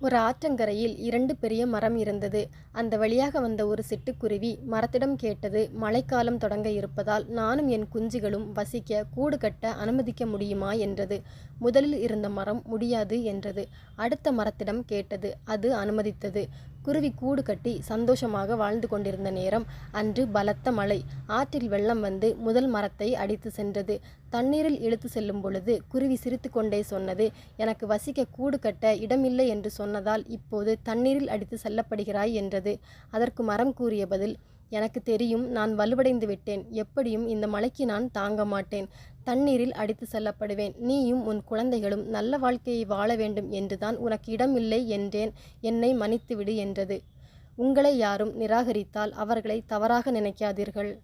ஒரு ஆற்றங்கரையில் இரண்டு பெரிய மரம் இருந்தது. அந்த வழியாக வந்த ஒரு சிட்டுக்குருவி மரத்திடம் கேட்டது மழைக்காலம் தொடங்க இருப்பதால் நானும் என் குஞ்சுகளும் வசிக்க கூடு கட்ட அனுமதிக்க முடியுமா என்றது. முதலில் இருந்த மரம் முடியாது என்றது. அடுத்த மரத்திடம் கேட்டது. அது அனுமதித்தது. குருவி கூடு கட்டி சந்தோஷமாக வாழ்ந்து கொண்டிருந்த நேரம் அன்று பலத்த மழை. ஆற்றில் வெள்ளம் வந்து முதல் மரத்தை அடித்து சென்றது. தண்ணீரில் இழுத்து செல்லும் பொழுது குருவி சிரித்து கொண்டே சொன்னது எனக்கு வசிக்க கூடு கட்ட இடமில்லை என்று சொன்னதால் இப்போது தண்ணீரில் அடித்து செல்லப்படுகிறாய் என்றது. அதற்கு மரம் கூறிய பதில் எனக்கு தெரியும் நான் வலுவடைந்து விட்டேன். எப்படியும் இந்த மலைக்கு நான் தாங்க மாட்டேன். தண்ணீரில் அடித்து செல்லப்படுவேன். நீயும் உன் குழந்தைகளும் நல்ல வாழ்க்கையை வாழ வேண்டும் என்றுதான் உனக்கு இடமில்லை என்றேன் என்னை மன்னித்துவிடு என்றது. உங்களை யாரும் நிராகரித்தால் அவர்களை தவறாக நினைக்காதீர்கள்.